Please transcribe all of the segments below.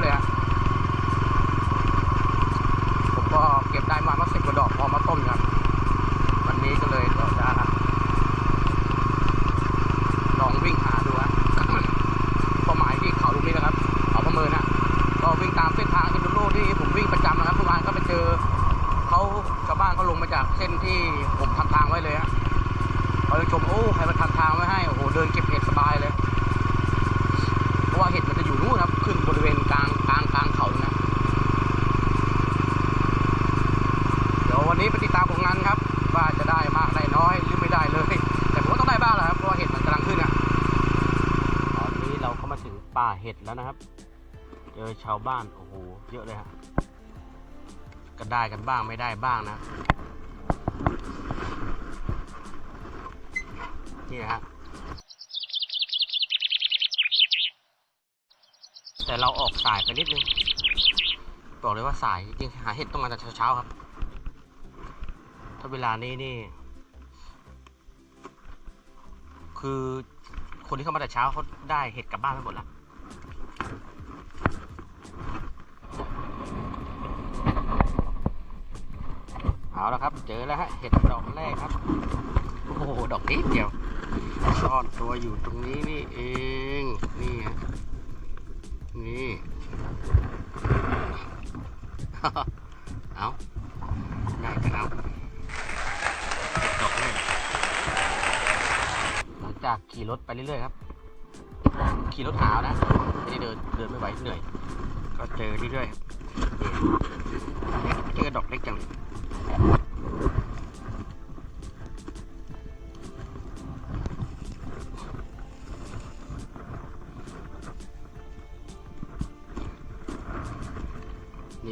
ได้ม เห็ดแล้วนะครับ เจอชาวบ้านโอ้โหเยอะเลยฮะก็ได้กันบ้างไม่ได้บ้างนะนี่นะฮะแต่เราออกสายไปนิดนึงบอกเลยว่าสายจริงหาเห็ดต้องมาแต่เช้าๆครับ ถ้าเวลานี้นี่ คือคนที่เข้ามาแต่เช้าเขาได้เห็ดกลับบ้านไปหมดแล้ว เอาละครับ เจอแล้วฮะเห็ดดอกแรกครับ โอ้โห ดอกนิดเดียว ซ่อนตัวอยู่ตรงนี้นี่เอง นี่ฮะนี่ เอาได้กันเอาเห็ดดอกแรกหลังจากขี่รถไปเรื่อยๆครับ ขี่รถหาวนะไม่ได้เดินเดินไม่ไหวเหนื่อย ก็เจอเรื่อยๆครับนี่เจอดอกเล็กจังเลย น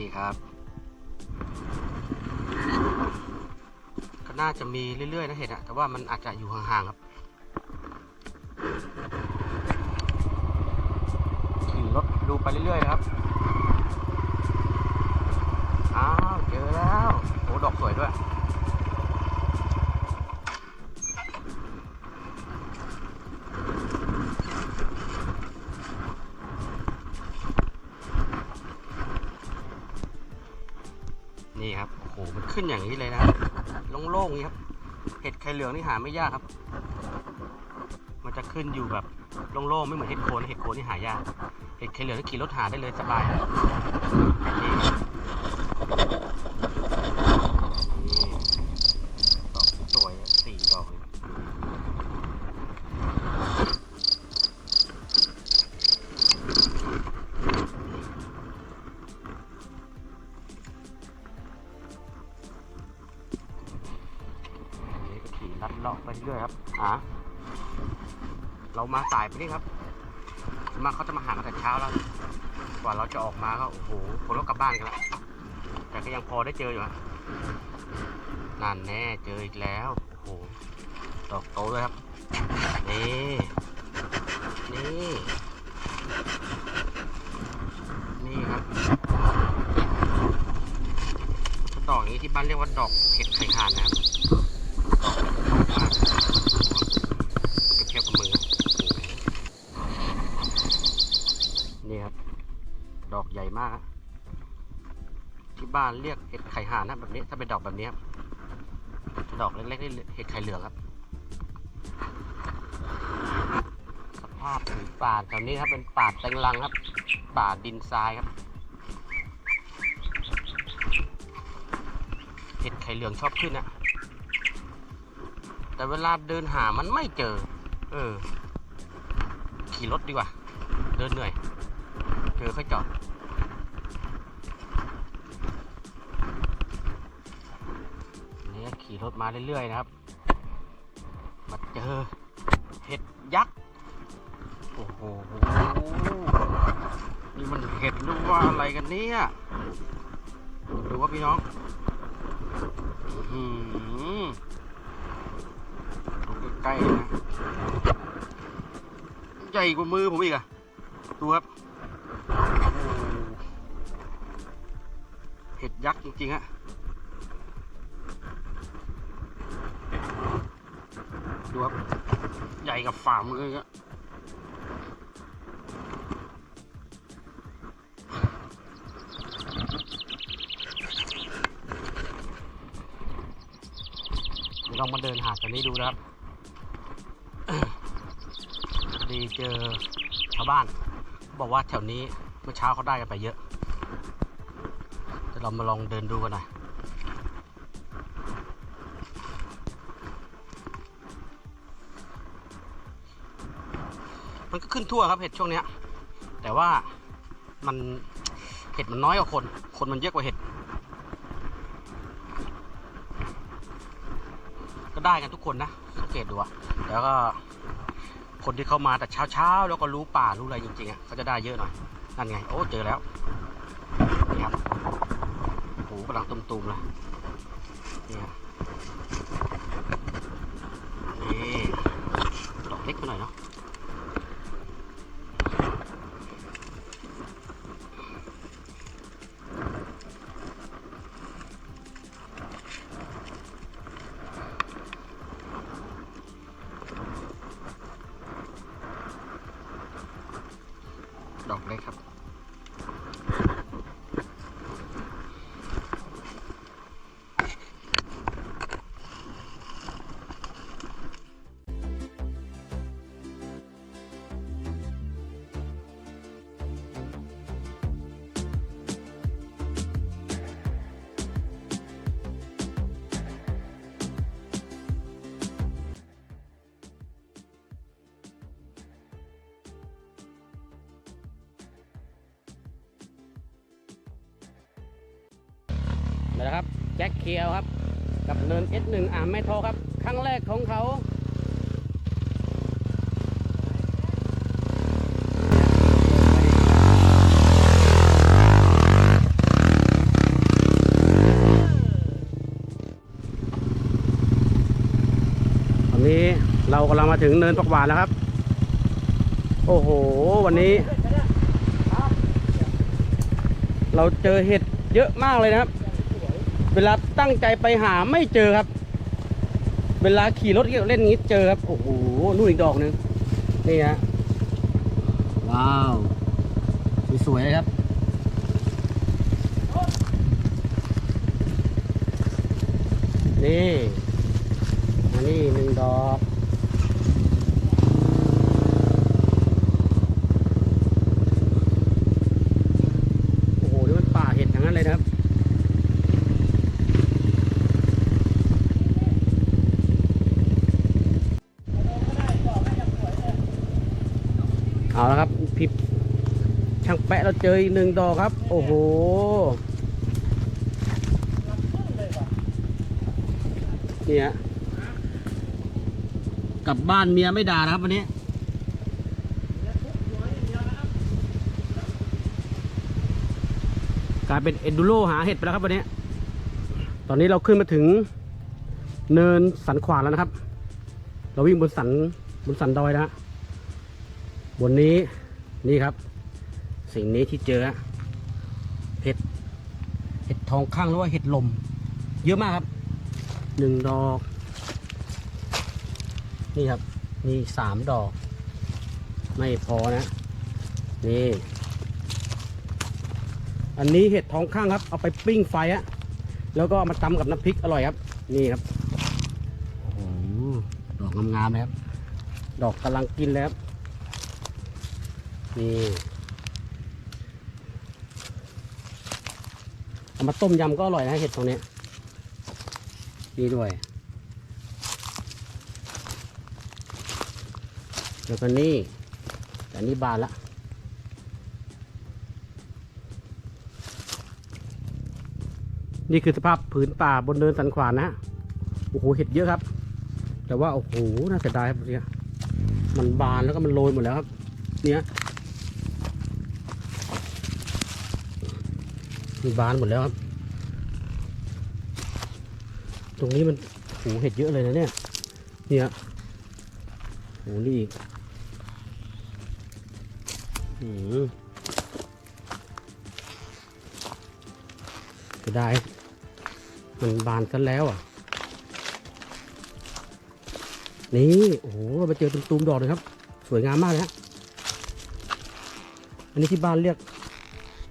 ี่ครับก็น่าจะมีเรื่อยๆนะเห็ดอะแต่ว่ามันอาจจะอยู่ห่างๆครับขี่รถดูไปเรื่อยๆนะครับ ไข่เหลืองนี่หาไม่ยากครับ มันจะขึ้นอยู่แบบโล่งๆไม่เหมือนเห็ดโคนะเห็ดโคนนี่หายากเห็ดไข่เหลืองนี่ขี่รถหาได้เลยสบาย เรื่อยครับอะเรามาสายไปนี่ครับ มาเขาจะมาหากันแต่เช้าแล้ว กว่าเราจะออกมาก็โอ้โหคนรถกลับบ้านกันแล้ว แต่ก็ยังพอได้เจออยู่ฮะนั่นแน่เจออีกแล้ว โอ้โห ดอกโตเลยครับ นี่ นี่ นี่ครับดอกนี้ที่บ้านเรียกว่าดอกเห็ดไข่ห่านนะครับดอกเปรียบเทียบกับมือนะโอ้โหนี่ครับ ดอกใหญ่ มากที่บ้านเรียกเห็ดไข่ห่านนะแบบนี้ ถ้าเป็นดอกแบบนี้ครับดอกเล็กๆนี่เห็ดไข่เหลืองครับ สภาพป่าแถวนี้ครับเป็นป่าแตงลังครับ ป่าดินทรายครับเห็ดไข่เหลืองชอบขึ้นอะแต่เวลาเดินหามันไม่เจอ เออ ขี่รถดีกว่า เดินเหนื่อย เจอค่อยจอด รถมาเรื่อยๆนะครับ มาเจอเห็ดยักษ์ โอ้โห นี่มันเห็ดหรือว่าอะไรกันเนี่ยดูว่าพี่น้องอื้อหือดูใกล้ๆนะ ใหญ่กว่ามือผมอีกอะดูครับเห็ดยักษ์จริงๆฮะดูครับ ใหญ่กับฝ่ามือเลยครับเดี๋ยวลองมาเดินหากันนี้ดูนะครับ ดีเจอชาวบ้าน บอกว่าแถวนี้เมื่อเช้าเขาได้กันไปเยอะ เดี๋ยวเรามาลองเดินดูกันหน่อย มันก็ขึ้นทั่วครับเห็ดช่วงเนี้ย แต่ว่ามันเห็ดมันน้อยกว่าคน คนมันเยอะกว่าเห็ด ก็ได้กันทุกคนนะสังเกตดูอะแล้วก็คนที่เข้ามาแต่เช้าๆแล้วก็รู้ป่ารู้อะไรจริงๆอะเขาจะได้เยอะหน่อยนั่นไงโอ้เจอแล้วนี่ครับโอ้กำลังตุ่มๆเลยนี่นี่ดอกเล็กไปหน่อยเนาะ อกเล็กครับ มาแล้วครับแจ็คเคียวครับ กับเนิน S1 อ่าไม่โทรครับ ครั้งแรกของเขาตอนนี้เรากำลังมาถึงเนินปักหวานแล้วครับ โอ้โห วันนี้ เราเจอเห็ดเยอะมากเลยนะครับ เวลาตั้งใจไปหาไม่เจอครับ เวลาขี่รถเล่นงี้เจอครับ โอ้โหนู่นอีกดอกหนึ่งนี่ฮะว้าว สวยๆเลยครับนี่อันนี้หนึ่งดอก โอ้โห นี่มันป่าเห็ดทั้งนั้นเลยนะครับ เอาละครับพี่ช่างแปะ เจออีกหนึ่งดอกครับ โอ้โห เนี่ฮะกลับบ้านเมียไม่ด่านะครับวันนี้กลายเป็นเอนดูโรหาเห็ดไปแล้วครับวันนี้ ตอนนี้เราขึ้นมาถึงเนินสันขวานแล้วนะครับ เราวิ่งบนสันบนสันดอยนะฮะบนนี้นี่ครับ สิ่งนี้ที่เจอฮะเห็ดเห็ดทองข้างหรือว่าเห็ดลม เยอะมากครับหนึ่งดอก นี่ครับนี่สามดอก ไม่พอนะ นี่ อันนี้เห็ดทองข้างครับ เอาไปปิ้งไฟอะแล้วก็มาตำกับน้ำพริกอร่อยครับ นี่ครับโอ้โหดอกงามๆเลยครับ ดอกกำลังกินแล้วนี่ เอามาต้มยำก็อร่อยนะเห็ดตรงนี้นี่ด้วย แล้วก็นี่แต่นี่บานละนี่คือสภาพผืนป่าบนเนินสันขวานนะฮะโอ้โหเห็ดเยอะครับ แต่ว่าโอ้โหน่าเสียดายครับเนี่ยมันบานแล้วก็มันโรยหมดแล้วครับ เนี่ย มันบานหมดแล้วครับ ตรงนี้มันโอ้เห็ดเยอะเลยนะเนี่ย เนี่ยโอ้นี่อีกอืมจะได้ มันบานกันแล้วอะ นี่ โอ้โหมาเจอตุ้มๆดอกเลยครับ สวยงามมากเลยฮะ อันนี้ที่บ้านเรียก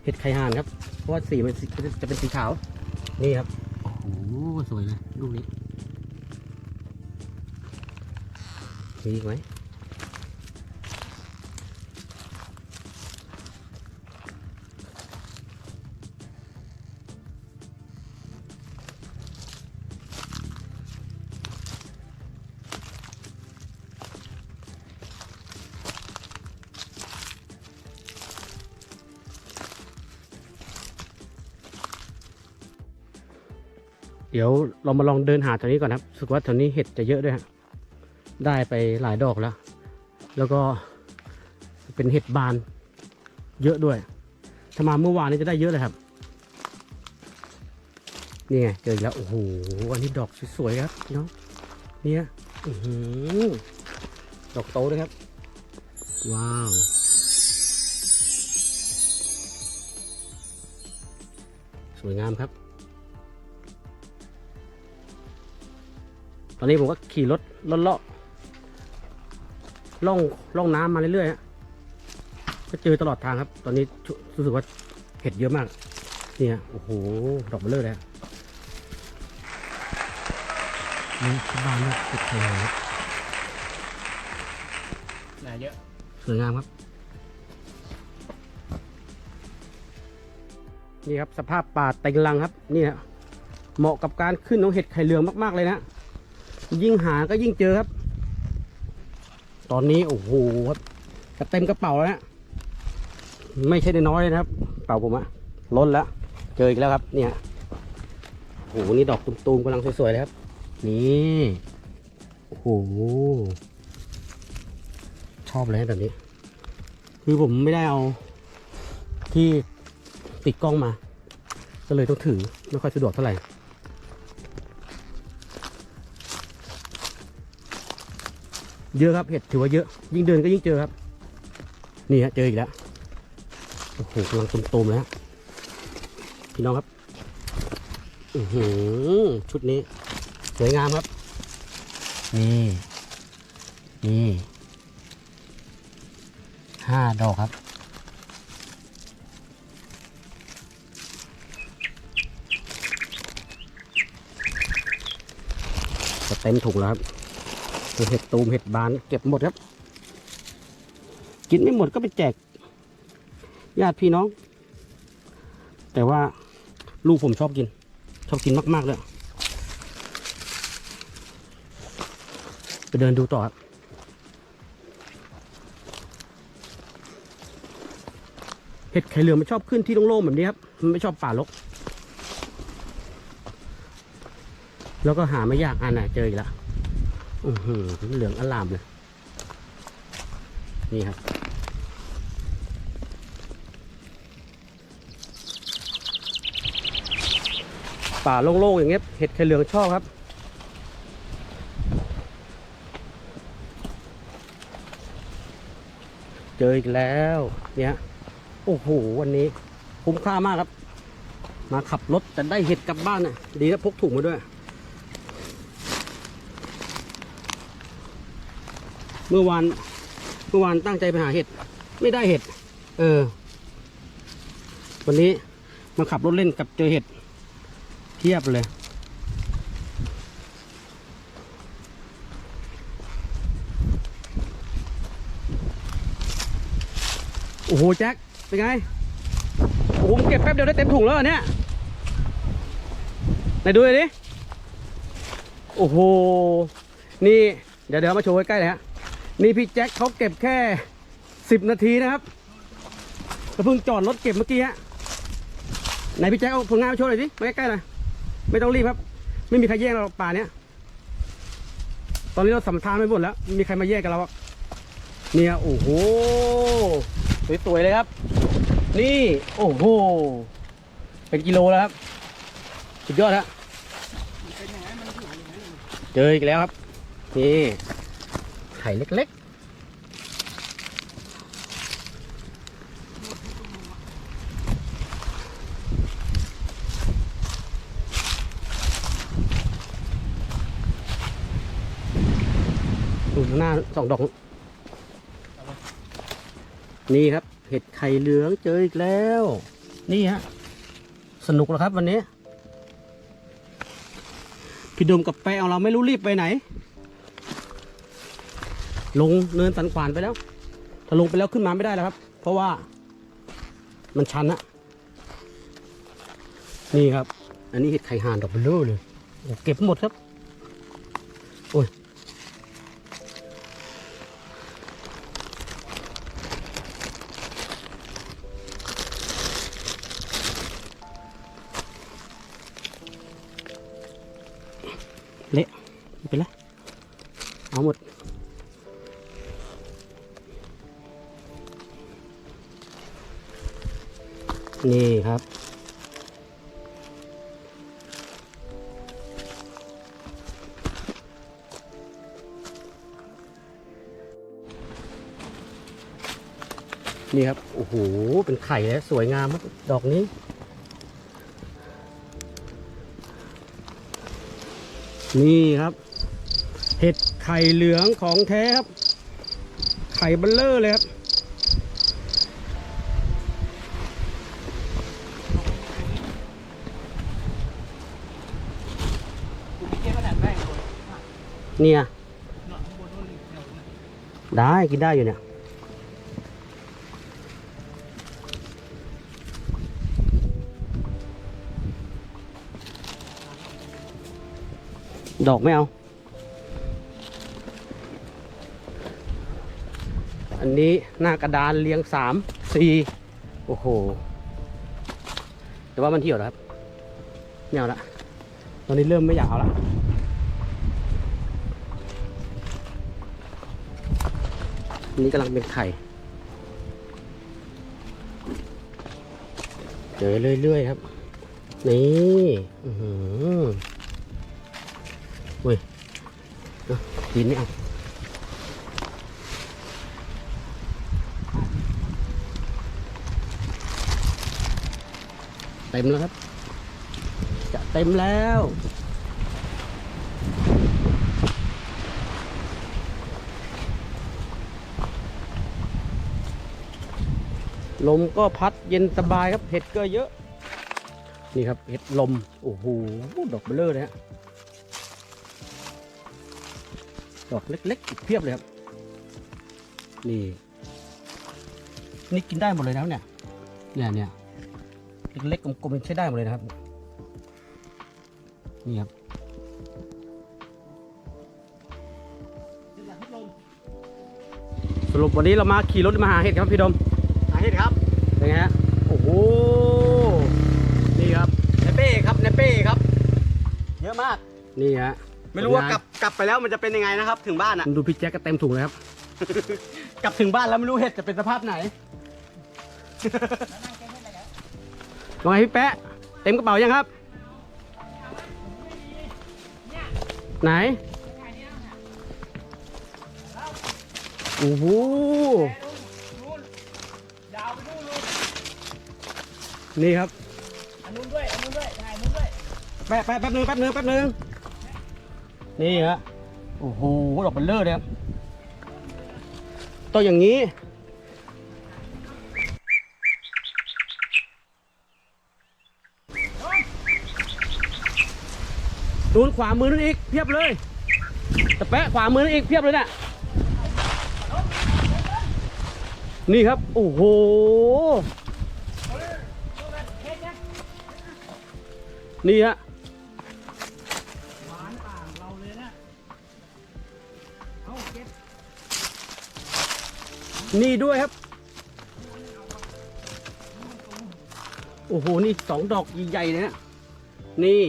เห็ดไข่ห่านครับ ราะว่าสีมันสีจะเป็นสีขาว นี่ครับ โอ้โห สวยเลยลูกนี้มีอีกไหม เดี๋ยวเรามาลองเดินหาแถวนี้ก่อนครับสึกว่าแถวนี้เห็ดจะเยอะด้วยฮะได้ไปหลายดอกแล้ว แล้วก็เป็นเห็ดบานเยอะด้วยถ้ามาเมื่อวานนี้จะได้เยอะเลยครับ นี่ไงเจอแล้วโอ้โหอันนี้ดอกสวยๆครับพี่น้องเนี่ยดอกโตด้วยครับ ว้าวสวยงามครับ ตอนนี้ผมก็ขี่รถเลาะเลาะล่องล่องน้ำมาเรื่อยๆฮะก็เจอตลอดทางครับ ตอนนี้ชุรู้สึกว่าเห็ดเยอะมาก เนี่ยโอ้โห ดอกเบลเลอร์เลยอะนี่ที่บ้านเนี่ยเห็ดไทยครับน่าเยอะ สวยงามครับ นี่ครับสภาพป่าเต็งรังครับ นี่ฮะเหมาะกับการขึ้นของเห็ดไข่เหลืองมาก ๆ เลยนะ ยิ่งหาก็ยิ่งเจอครับ ตอนนี้โอ้โหครับจะเต็มกระเป๋าแล้วนะไม่ใช่น้อยนะครับกระเป๋าผมอะล้นแล้ว เจออีกแล้วครับ เนี่ยโอ้โหนี่ดอกตูมๆกำลังสวยๆเลยครับ นี่โอ้โหชอบเลยแบบนี้ คือผมไม่ได้เอาที่ติดกล้องมา ก็เลยต้องถือ ไม่ค่อยสะดวกเท่าไหร่ เยอะครับเห็ดถือว่าเยอะ ยิ่งเดินก็ยิ่งเจอครับ นี่ฮะเจออีกแล้วโอ้โหกำลังตุ่มๆแล้วพี่น้องครับอือหือชุดนี้สวยงามครับ นี่นี่ห้าดอกครับ จะเต็มถุงแล้วครับเป็น เห็ดตูมเห็ดบานเก็บหมดครับ กินไม่หมดก็ไปแจกญาติพี่น้อง แต่ว่าลูกผมชอบกิน ชอบกินมากๆเลยไปเดินดูต่อครับเห็ดไข่เหลืองมันชอบขึ้นที่โล่งๆแบบนี้ครับ มันไม่ชอบป่ารก แล้วก็หาไม่ยากอันน่ะเจออีกแล้ว อือหือเหลืองอลามเลย นี่ครับ ป่าโล่งๆอย่างเงี้ยเห็ดไข่เหลืองชอบครับ เจออีกแล้ว เนี่ย โอ้โห วันนี้ คุ้มค่ามากครับ มาขับรถแต่ได้เห็ดกลับบ้านน่ะ ดีนะพกถุงมาด้วย เมื่อวานเมื่อวานตั้งใจไปหาเห็ด ไม่ได้เห็ด เออ วันนี้มาขับรถเล่นกับเจอเห็ด เทียบเลย โอ้โห แจ็คเป็นไง โอ้โหผมเก็บแป๊บเดียวได้เต็มถุงแล้วเหรอเนี่ยไหนดูเลยดิ โอ้โห นี่ เดี๋ยวเดี๋ยวมาโชว์ใกล้ๆเลยฮะ นี่พี่แจ็คเขาเก็บแค่สิบนาทีนะครับก็เพิ่งจอดรถเก็บเมื่อกี้ฮะไหนพี่แจ็คเอาผลงานมาโชว์หน่อยสิมาใกล้ๆหน่อยไม่ต้องรีบครับ ไม่มีใครแย่งเราป่าเนี้ยตอนนี้เราสัมทานไปหมดแล้วไม่มีใครมาแย่งกับเราเนี่ยโอ้โหสวยๆเลยครับ นี่ โอ้โห เป็นกิโลแล้วครับ สุดยอดฮะเจออีกแล้วครับ นี่ ไข่เล็กๆดูหน้าสองดอก นี่ครับ เห็ดไข่เหลืองเจออีกแล้ว นี่ฮะ สนุกแล้วครับวันนี้ พี่ดมกับแปะเอาเราไม่รู้รีบไปไหน ลงเนินสันขวานไปแล้ว ถ้าลงไปแล้วขึ้นมาไม่ได้แล้วครับ เพราะว่ามันชันนะนี่ครับ อันนี้เห็ดไข่ห่านดอกเบลลอร์เลยโอ้เก็บหมดครับ โอ้ยเละไป็นไรเอาหมด นี่ครับ นี่ครับ โอ้โห เป็นไข่แล้วสวยงามครับดอกนี้ นี่ครับ เห็ดไข่เหลืองของแท้ครับ ไข่เบลเลอร์เลยครับ เนี่ย ได้กินได้อยู่เนี่ยดอกไม่เอา อันนี้หน้ากระดานเรียงสามสี่โอ้โห แต่ว่ามันเที่ยวแล้วครับไม่เอาละ ตอนนี้เริ่มไม่อยากเอาละ อันนี้กำลังเป็นไข่ เจอเรื่อยๆครับ นี่อือหือเว้ยกินไม่เอาเต็มแล้วครับ จะเต็มแล้ว ลมก็พัดเย็นสบายครับ เห็ดก็เยอะ นี่ครับ เห็ดลม โอ้โห ดอกเบลเลอร์เลยฮะ ดอกเล็กๆอีกเพียบเลยครับ นี่ นี่กินได้หมดเลยนะเนี่ย เนี่ยเนี่ยเล็กๆกลมๆใช้ได้หมดเลยนะครับ นี่ครับสรุปวันนี้เรามาขี่รถมาหาเห็ดครับพี่ดม เห็ดครับเป็นไงฮะโอ้โหนี่ครับในเป้ครับในเป้ครับ เยอะมากนี่ฮะไม่รู้ว่ากลับกลับไปแล้วมันจะเป็นยังไงนะครับ ถึงบ้านอะดูพี่แจ็คก็เต็มถุงเลยครับ กลับถึงบ้านแล้วไม่รู้เห็ดจะเป็นสภาพไหนว่าไงพี่แปะเต็มกระเป๋ายังครับ ไหนโอ้โห นี่ครับอันนู้นด้วยอันนู้นด้วยถ่ายนู้นด้วยแป๊บแป๊บแป๊บนึงแป๊บนึงแป๊บนึงนี่ฮะโอ้โหดอกเบลเลอร์เลยครับต้องอย่างนี้นูนขวามือนั่นอีกเพียบเลยแต่แปะขวามือนั่นอีกเพียบเลยน่ะนี่ครับ โอ้โห นี่ฮะหวานต่างเราเลยนะเอาเก็บนี่ด้วยครับ โอ้โห นี่สองดอกใหญ่ๆเลยนะนี่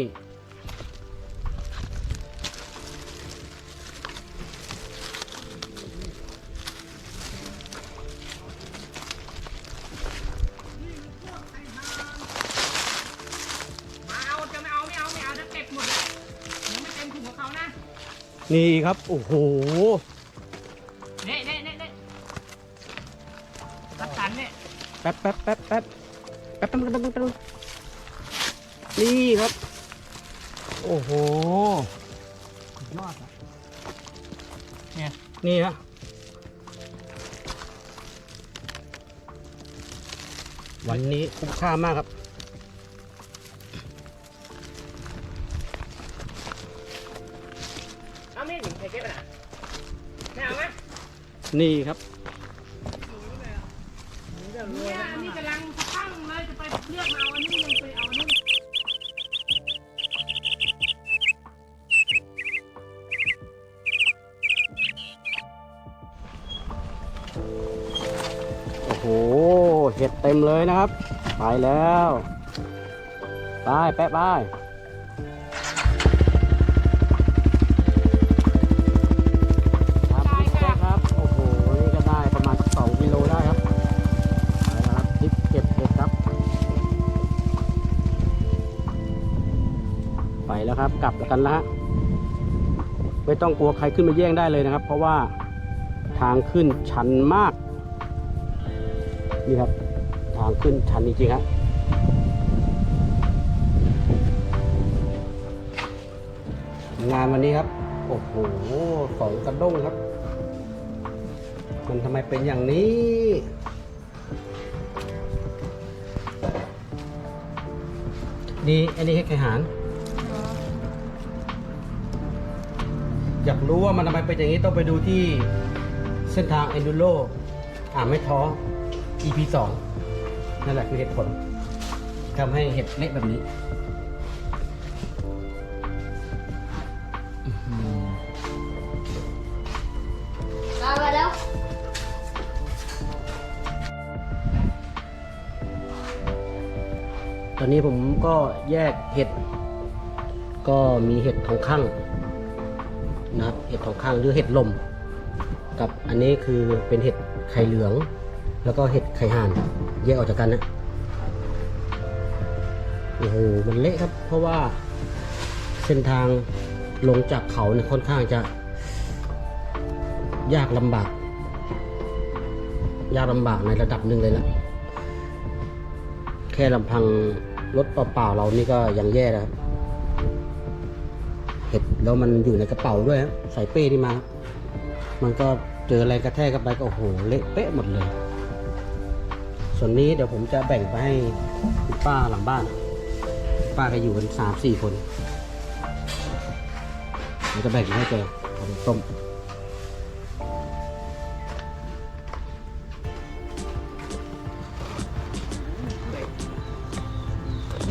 นี่ครับ โอ้โหเน่เน่เน่เน่รักสันเนี่ยแป๊บแป๊บแป๊บแป๊บแป๊บแป๊บแป๊บแป๊บแป๊บนี่ครับ โอ้โหยอดอะเนี่ยนี่ฮะวันนี้คุ้มค่ามากครับ นี่ครับเนี่ยนี่กำลังตั้งเลยจะไปเลือกเอาอันนี้ยังไปเอาอันนี้โอ้โหเห็ดเต็มเลยนะครับ ไปแล้ว ไปแปะไป ครับ กลับกันแล้วฮะไม่ต้องกลัวใครขึ้นมาแย่งได้เลยนะครับ เพราะว่าทางขึ้นชันมาก นี่ครับ ทางขึ้นชันจริงๆครับงานวันนี้ครับ โอ้โหสองกระด้งครับ มันทำไมเป็นอย่างนี้นี่อันนี้ให้ไข่หาน อยากรู้ว่ามันทำไมเป็นอย่างนี้ต้องไปดูที่เส้นทาง Enduro อ่าไม่ท้อ EP สองนั่นแหละคือเหตุผลทำให้เห็ดเละแบบนี้อื้อหือเอาไปแล้วตอนนี้ผมก็แยกเห็ด ก็มีเห็ดทองข้าง นะครับเห็ดทองข้างหรือเห็ดลม กับอันนี้คือเป็นเห็ดไข่เหลือง แล้วก็เห็ดไข่ห่านแยกออกจากกันนะโอ้โหมันเละครับ เพราะว่าเส้นทางลงจากเขาเนี่ยค่อนข้างจะ ยากลำบาก ยากลำบากในระดับหนึ่งเลยนะแค่ลำพังรถเปล่าๆเรานี่ก็ยังแย่แล้ว เห็ดแล้วมันอยู่ในกระเป๋าด้วยครับใส่เป้นี่มา มันก็เจออะไรกระแทกกันไปก็โอ้โหเละเป๊ะหมดเลย ส่วนนี้เดี๋ยวผมจะแบ่งไปให้คุณป้าหลังบ้าน ป้าก็อยู่กันสามสี่คนเราจะแบ่งให้แกเอาไปต้ม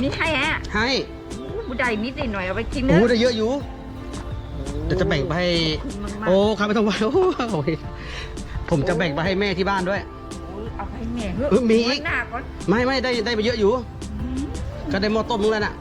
มีให้ฮะให้ บุได้มีติหน่อยเอาไปกินโอ้เนื้อได้เยอะอยู่เดี๋ยวจะแบ่งไปให้คุณมากๆโอ้ครับไม่ต้องไหวโอ้โหผมจะแบ่งไปให้แม่ที่บ้านด้วยโอ้ยเอาให้แม่เถอะเออมีอีก หน้าก่อนไม่ไม่ได้ได้ไปเยอะอยู่ ก็ได้หม้อต้มนึงแล้วน่ะ